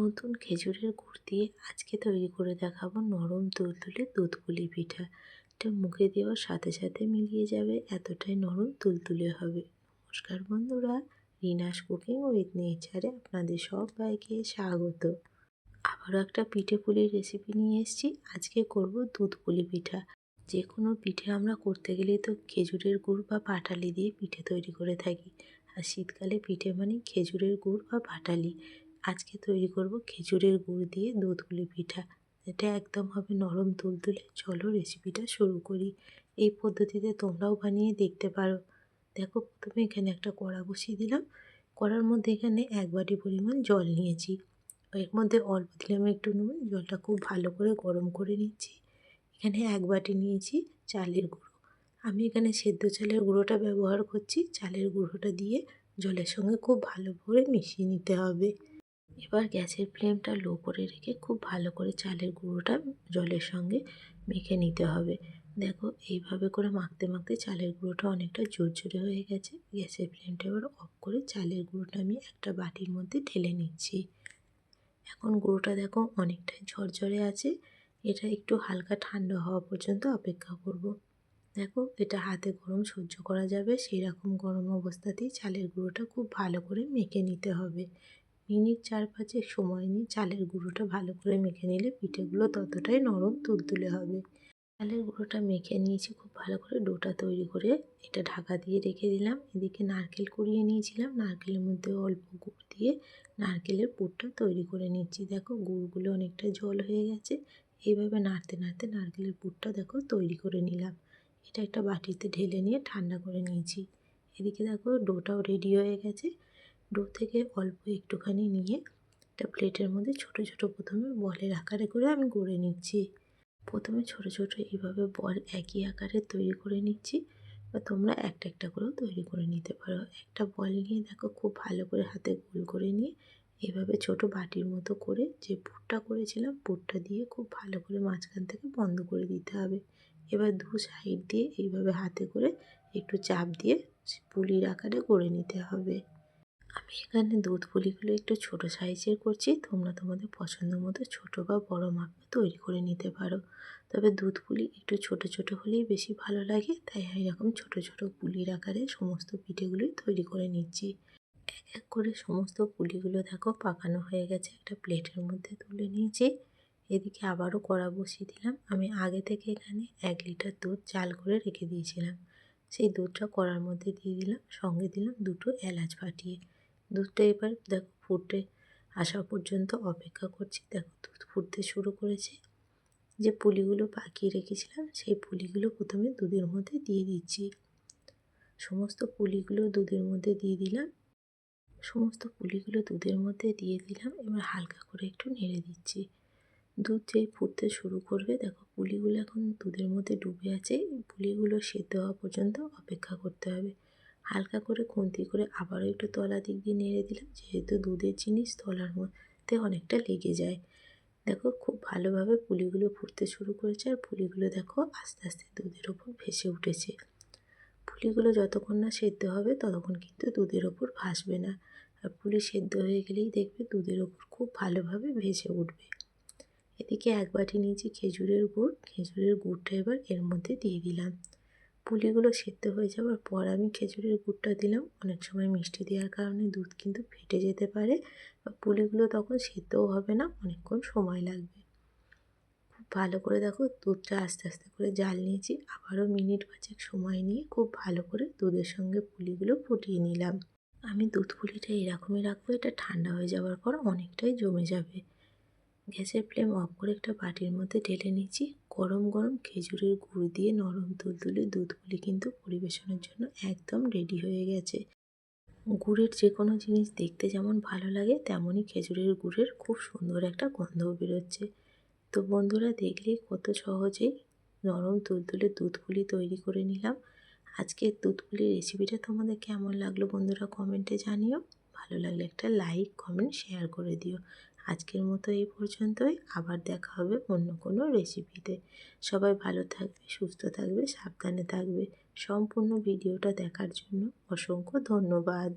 নতুন খেজুরের গুড় দিয়ে আজকে তৈরি করে দেখাবো নরম তুলতুলে দুধ পুলি পিঠা। এটা মুখে দেওয়ার সাথে সাথে মিলিয়ে যাবে, এতটাই নরম তুলতুলে হবে। নমস্কার বন্ধুরা, রিনাস কুকিং উইথ নেচারে আপনাদের সবাইকে স্বাগত। আবারও একটা পিঠে পুলির রেসিপি নিয়ে এসেছি। আজকে করব দুধ পুলি পিঠা। যে কোনো পিঠে আমরা করতে গেলে তো খেজুরের গুড় বা পাটালি দিয়ে পিঠে তৈরি করে থাকি। আর শীতকালে পিঠে মানে খেজুরের গুড় বা পাটালি আজকে তৈরি করব খেজুরের গুড় দিয়ে দুধগুলি পিঠা। এটা একদম হবে নরম তুলতুলে চলো রেসিপিটা শুরু করি। এই পদ্ধতিতে তোমরাও বানিয়ে দেখতে পারো। দেখো, প্রথমে এখানে একটা কড়া বসিয়ে দিলাম। কড়ার মধ্যে এখানে এক বাটি পরিমাণ জল নিয়েছি। এর মধ্যে অল্প দিলাম একটু নুন। জলটা খুব ভালো করে গরম করে নিচ্ছি। এখানে এক বাটি নিয়েছি চালের গুঁড়ো। আমি এখানে সেদ্ধ চালের গুঁড়োটা ব্যবহার করছি। চালের গুঁড়োটা দিয়ে জলের সঙ্গে খুব ভালো করে মিশিয়ে নিতে হবে। এবার গ্যাসের ফ্লেমটা লো করে রেখে খুব ভালো করে চালের গুঁড়োটা জলের সঙ্গে মেখে নিতে হবে। দেখো, এইভাবে করে মাখতে মাখতে চালের গুঁড়োটা অনেকটা জোর জোরে হয়ে গেছে। গ্যাসের ফ্লেমটা এবার অফ করে চালের গুঁড়োটা আমি একটা বাটির মধ্যে ঢেলে নিচ্ছি। এখন গুঁড়োটা দেখো অনেকটাই ঝরঝরে আছে। এটা একটু হালকা ঠান্ডা হওয়া পর্যন্ত অপেক্ষা করব। দেখো, এটা হাতে গরম সহ্য করা যাবে। সেই রকম গরম অবস্থাতেই চালের গুঁড়োটা খুব ভালো করে মেখে নিতে হবে। মিনিট চার পাঁচেক সময় নিয়ে চালের গুঁড়োটা ভালো করে মেখে নিলে পিঠেগুলো ততটাই নরম তুলতুলে হবে। চালের গুঁড়োটা মেখে নিয়েছি, খুব ভালো করে ডোটা তৈরি করে এটা ঢাকা দিয়ে রেখে দিলাম। এদিকে নারকেল কুড়িয়ে নিয়েছিলাম, নারকেলের মধ্যে অল্প গুড় দিয়ে নারকেলের পুরটা তৈরি করে নিচ্ছি। দেখো গুড়গুলো অনেকটা জল হয়ে গেছে, এইভাবে নাড়তে নাড়তে নারকেলের পুরটা দেখো তৈরি করে নিলাম। এটা একটা বাটিতে ঢেলে নিয়ে ঠান্ডা করে নিয়েছি। এদিকে দেখো ডোটাও রেডি হয়ে গেছে। ডো থেকে অল্প একটুখানি নিয়ে একটা প্লেটের মধ্যে ছোট ছোট প্রথমে বলের আকারে করে আমি গড়ে নিচ্ছি। প্রথমে ছোট ছোট এইভাবে বল একই আকারে তৈরি করে নিচ্ছি বা তোমরা একটা একটা করেও তৈরি করে নিতে পারো। একটা বল নিয়ে দেখো খুব ভালো করে হাতে গোল করে নিয়ে এভাবে ছোট বাটির মতো করে যে পুরটা করেছিলাম পুরটা দিয়ে খুব ভালো করে মাঝখান থেকে বন্ধ করে দিতে হবে। এবার দু সাইড দিয়ে এইভাবে হাতে করে একটু চাপ দিয়ে পুলির আকারে করে নিতে হবে। আমি এখানে দুধ পুলিগুলো একটু ছোট সাইজের করছি। তোমরা তোমাদের পছন্দ মতো ছোটো বা বড় মাপে তৈরি করে নিতে পারো। তবে দুধ পুলি একটু ছোট ছোট হলেই বেশি ভালো লাগে। তাই এরকম ছোট ছোট পুলির আকারে সমস্ত পিঠেগুলোই তৈরি করে নিচ্ছি। এক এক করে সমস্ত পুলিগুলো দেখো পাকানো হয়ে গেছে। একটা প্লেটের মধ্যে তুলে নিয়েছি। এদিকে আবারও কড়া বসিয়ে দিলাম। আমি আগে থেকে এখানে এক লিটার দুধ চাল করে রেখে দিয়েছিলাম। সেই দুধটা কড়ার মধ্যে দিয়ে দিলাম। সঙ্গে দিলাম দুটো এলাচ ফাটিয়ে দুধটা এবার দেখো ফুটে আসা পর্যন্ত অপেক্ষা করছি। দেখো দুধ ফুটতে শুরু করেছে। যে পুলিগুলো পাকিয়ে রেখেছিলাম, সেই পুলিগুলো প্রথমে দুধের মধ্যে দিয়ে দিচ্ছি। সমস্ত পুলিগুলো দুধের মধ্যে দিয়ে দিলাম। সমস্ত পুলিগুলো দুধের মধ্যে দিয়ে দিলাম। এবার হালকা করে একটু নেড়ে দিচ্ছি। দুধ যেই ফুটতে শুরু করবে, দেখো পুলিগুলো এখন দুধের মধ্যে ডুবে আছে। পুলিগুলো সেদ্ধ হওয়া পর্যন্ত অপেক্ষা করতে হবে। হালকা করে খুন্তি করে আবারও একটু তলা দিক দিয়ে নেড়ে দিলাম। যেহেতু দুধের জিনিস তলার মধ্যে অনেকটা লেগে যায়। দেখো খুব ভালোভাবে পুলিগুলো ফুটতে শুরু করেছে আর পুলিগুলো দেখো আস্তে আস্তে দুধের ওপর ভেসে উঠেছে। পুলিগুলো যতক্ষণ না সেদ্ধ হবে ততক্ষণ কিন্তু দুধের ওপর ভাসবে না। আর পুলি সেদ্ধ হয়ে গেলেই দেখবে দুধের ওপর খুব ভালোভাবে ভেসে উঠবে। এদিকে এক বাটি নিয়েছি খেজুরের গুড়। খেজুরের গুড়টা এবার এর মধ্যে দিয়ে দিলাম। পুলিগুলো সেদ্ধ হয়ে যাওয়ার পর আমি খেজুরের গুড়টা দিলাম। অনেক সময় মিষ্টি দেওয়ার কারণে দুধ কিন্তু ফেটে যেতে পারে। বা পুলিগুলো তখন সেদ্ধও হবে না, অনেকক্ষণ সময় লাগবে। খুব ভালো করে দেখো দুধটা আস্তে আস্তে করে জাল নিয়েছি। আবারও মিনিট পাঁচেক সময় নিয়ে খুব ভালো করে দুধের সঙ্গে পুলিগুলো ফুটিয়ে নিলাম। আমি দুধ পুলিটা এরকমই রাখব, এটা ঠান্ডা হয়ে যাওয়ার পর অনেকটাই জমে যাবে। গ্যাসের ফ্লেম অফ করে একটা বাটির মধ্যে ঢেলে নিচ্ছি। গরম গরম খেজুরের গুড় দিয়ে নরম তুলতুলে দুধগুলি কিন্তু পরিবেশনের জন্য একদম রেডি হয়ে গেছে। গুড়ের যে কোনো জিনিস দেখতে যেমন ভালো লাগে, তেমনই খেজুরের গুড়ের খুব সুন্দর একটা গন্ধও বেরোচ্ছে। তো বন্ধুরা, দেখলে কত সহজেই নরম তুলতুলে দুধ পুলি তৈরি করে নিলাম। আজকের দুধ পুলির রেসিপিটা তোমাদের কেমন লাগল বন্ধুরা কমেন্টে জানিও। ভালো লাগলে একটা লাইক কমেন্ট শেয়ার করে দিও। আজকের মতো এই পর্যন্তই। আবার দেখা হবে অন্য কোনো রেসিপিতে সবাই ভালো থাকবে, সুস্থ থাকবে, সাবধানে থাকবে। সম্পূর্ণ ভিডিওটা দেখার জন্য অসংখ্য ধন্যবাদ।